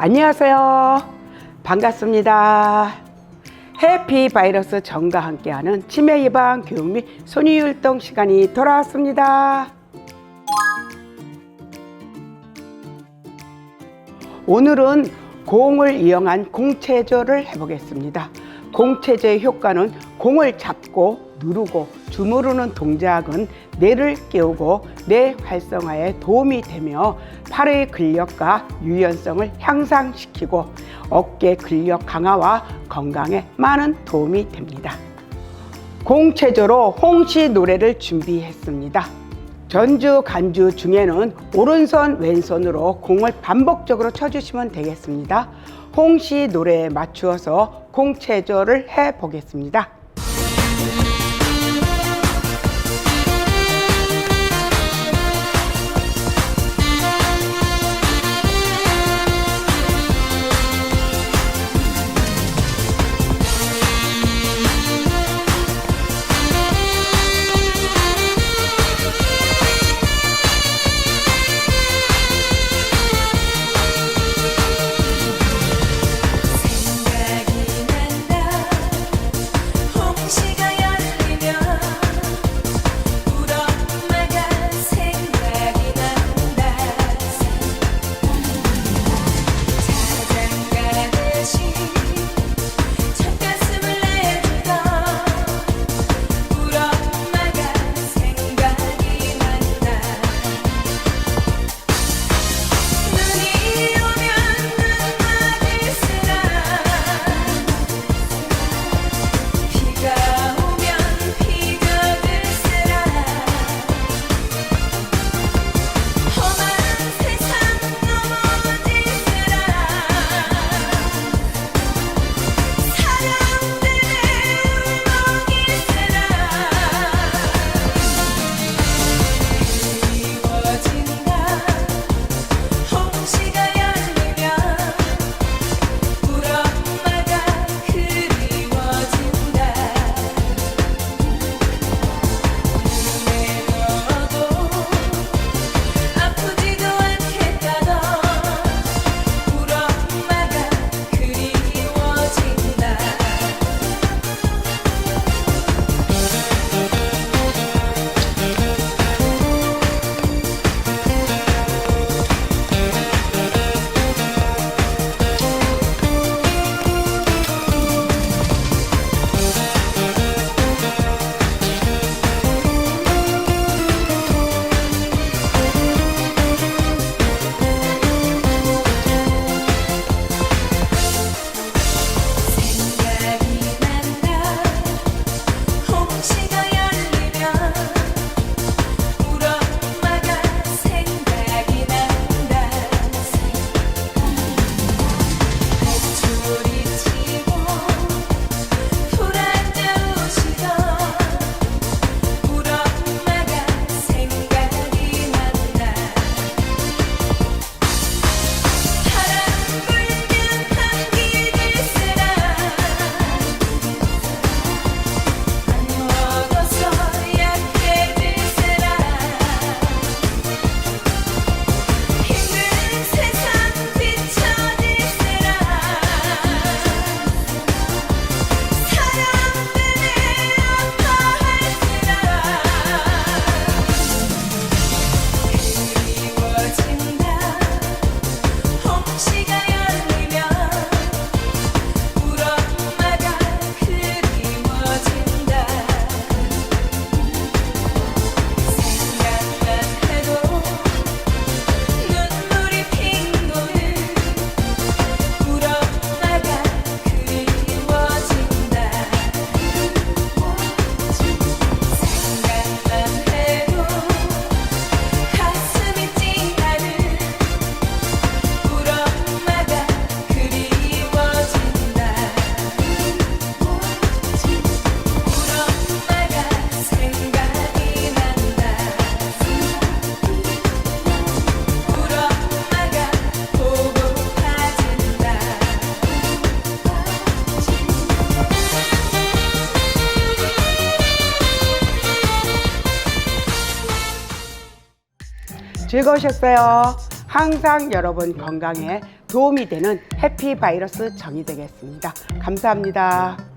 안녕하세요. 반갑습니다. 해피 바이러스 전과 함께하는 치매 예방 교육 및 손위 활동 시간이 돌아왔습니다. 오늘은 공을 이용한 공체조를 해보겠습니다. 공체조의 효과는 공을 잡고 누르고 주무르는 동작은 뇌를 깨우고 뇌 활성화에 도움이 되며 팔의 근력과 유연성을 향상시키고 어깨 근력 강화와 건강에 많은 도움이 됩니다. 공체조로 홍시 노래를 준비했습니다. 전주 간주 중에는 오른손 왼손으로 공을 반복적으로 쳐주시면 되겠습니다. 홍시 노래에 맞추어서 공체조를 해 보겠습니다. 즐거우셨어요? 항상 여러분 건강에 도움이 되는 해피 바이러스 정이 되겠습니다. 감사합니다.